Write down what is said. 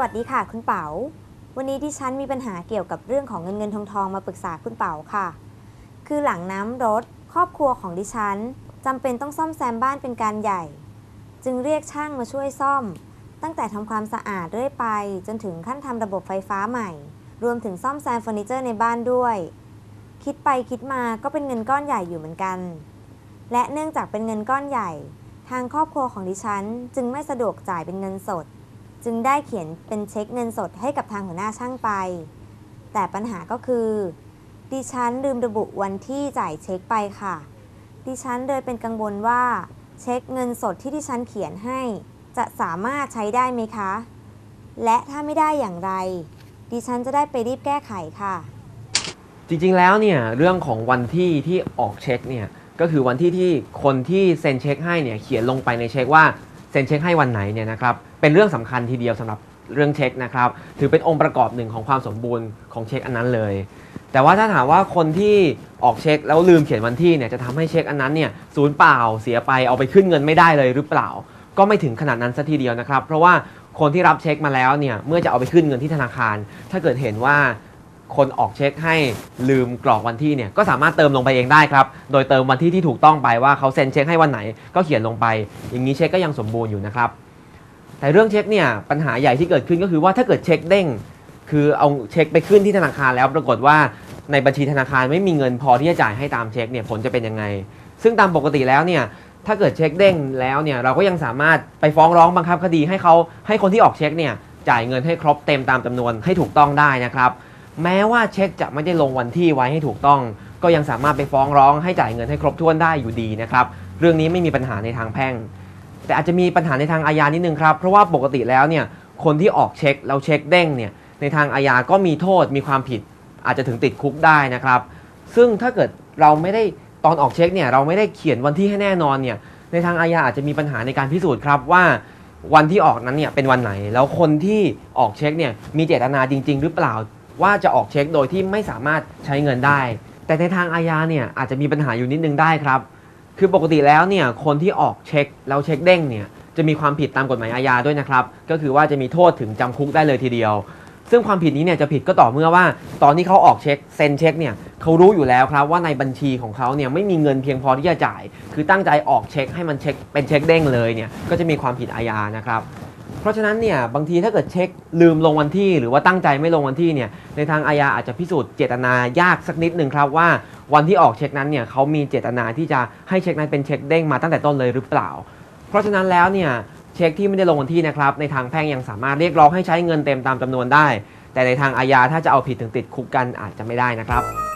วัสดีค่ะ คุณเป๋า วันนี้ดิฉันมีปัญหาเกี่ยวกับเรื่องของเงินเงินทองทองมาปรึกษาคุณเป๋าค่ะ คือหลังน้ำรถ ครอบครัวของดิฉันจำเป็นต้องซ่อมแซมบ้านเป็นการใหญ่ จึงเรียกช่างมาช่วยซ่อม ตั้งแต่ทำความสะอาดเรื่อยไป จนถึงขั้นทำระบบไฟฟ้าใหม่ รวมถึงซ่อมแซมเฟอร์นิเจอร์ในบ้านด้วย คิดไปคิดมาก็เป็นเงินก้อนใหญ่อยู่เหมือนกัน และเนื่องจากเป็นเงินก้อนใหญ่ ทางครอบครัวของดิฉันจึงไม่สะดวกจ่ายเป็นเงินสด จึงได้เขียนเป็นเช็คเงินสดให้กับทางหัวหน้าช่างไป แต่ปัญหาก็คือ ดิฉันลืมระบุวันที่จ่ายเช็คไปค่ะ ดิฉันเลยเป็นกังวลว่า เช็คเงินสดที่ดิฉันเขียนให้ จะสามารถใช้ได้ไหมคะ และถ้าไม่ได้อย่างไร ดิฉันจะได้ไปรีบแก้ไขค่ะ จริงๆ แล้วเนี่ยเรื่องของวันที่ที่ออกเช็คเนี่ยก็คือวันที่ที่คนที่เซ็นเช็คให้เนี่ยเขียนลงไปในเช็คว่าเซ็นเช็คให้วันไหนเนี่ยนะครับ เป็นเรื่องสำคัญทีเดียวสำหรับเรื่องเช็คนะครับ ถือเป็นองค์ประกอบหนึ่งของความสมบูรณ์ของเช็คอันนั้นเลย แต่ว่าถ้าถามว่าคนที่ออกเช็คแล้วลืมเขียนวันที่เนี่ยจะทำให้เช็คอันนั้นเนี่ยศูนย์เปล่าเสียไปเอาไปขึ้นเงินไม่ได้เลยหรือเปล่า ก็ไม่ถึงขนาดนั้นซะทีเดียวนะครับ เพราะว่าคนที่รับเช็คมาแล้วเนี่ยเมื่อจะเอาไปขึ้นเงินที่ธนาคาร ถ้าเกิดเห็นว่าคนออกเช็คให้ลืมกรอกวันที่เนี่ยก็สามารถเติมลงไปเองได้ครับ โดยเติมวันที่ที่ถูกต้องไปว่าเขาเซ็นเช็คให้วันไหนก็เขียนลงไป อย่างนี้เช็คก็ยังสมบูรณ์อยู่นะครับ แต่เรื่องเช็คเนี่ยปัญหาใหญ่ที่เกิดขึ้นก็คือว่าถ้าเกิดเช็คเด้ง คือเอาเช็คไปขึ้นที่ธนาคารแล้วปรากฏว่าในบัญชีธนาคารไม่มีเงินพอที่จะจ่ายให้ตามเช็คเนี่ยผลจะเป็นยังไง ซึ่งตามปกติแล้วเนี่ยถ้าเกิดเช็คเด้งแล้วเนี่ยเราก็ยังสามารถไปฟ้องร้องบังคับคดีให้เขาให้คนที่ออกเช็คเนี่ยจ่ายเงินให้ครบเต็มตามจำนวนให้ถูกต้องได้นะครับแม้ว่าเช็คจะไม่ได้ลงวันที่ไว้ให้ถูกต้อง ก็ยังสามารถไปฟ้องร้องให้จ่ายเงินให้ครบถ้วนได้อยู่ดีนะครับเรื่องนี้ไม่มีปัญหาในทางแพ่ง แต่อาจจะมีปัญหาในทางอาญานิดนึงครับ เพราะว่าปกติแล้วเนี่ยคนที่ออกเช็คแล้วเช็คเด้งเนี่ยในทางอาญาก็มีโทษมีความผิด อาจจะถึงติดคุกได้นะครับ ซึ่งถ้าเกิดเราไม่ได้ตอนออกเช็คเนี่ยเราไม่ได้เขียนวันที่ให้แน่นอนเนี่ยในทางอาญาอาจจะมีปัญหาในการพิสูจน์ครับว่าวันที่ออกนั้นเนี่ยเป็นวันไหน แล้วคนที่ออกเช็คเนี่ยมีเจตนาจริง ๆ หรือเปล่าว่าจะออกเช็คโดยที่ไม่สามารถใช้เงินได้ แต่ในทางอาญาเนี่ยอาจจะมีปัญหาอยู่นิดนึงได้ครับ คือปกติแล้วเนี่ยคนที่ออกเช็คแล้วเช็คเด้งเนี่ยจะมีความผิดตามกฎหมายอาญาด้วยนะครับ ก็คือว่าจะมีโทษถึงจำคุกได้เลยทีเดียว ซึ่งความผิดนี้เนี่ยจะผิดก็ต่อเมื่อว่า ตอนที่เขาออกเช็คเซ็นเช็คเนี่ยเขารู้อยู่แล้วครับว่าในบัญชีของเขาเนี่ยไม่มีเงินเพียงพอที่จะจ่าย คือตั้งใจออกเช็คให้มันเช็คเป็นเช็คเด้งเลยเนี่ยก็จะมีความผิดอาญานะครับ เพราะฉะนั้นเนี่ยบางทีถ้าเกิดเช็คลืมลงวันที่ หรือว่าตั้งใจไม่ลงวันที่เนี่ยในทางอาญาอาจจะพิสูจน์เจตนายากสักนิดหนึ่งครับว่าวันที่ออกเช็คนั้นเนี่ยเขามีเจตนาที่จะให้เช็คนั้นเป็นเช็คเด้งมาตั้งแต่ต้นเลยหรือเปล่า เพราะฉะนั้นแล้วเนี่ยเช็คที่ไม่ได้ลงวันที่นะครับในทางแพ่งยังสามารถเรียกร้องให้ใช้เงินเต็มตามจำนวนได้ แต่ในทางอาญาถ้าจะเอาผิดถึงติดคุกกันอาจจะไม่ได้นะครับ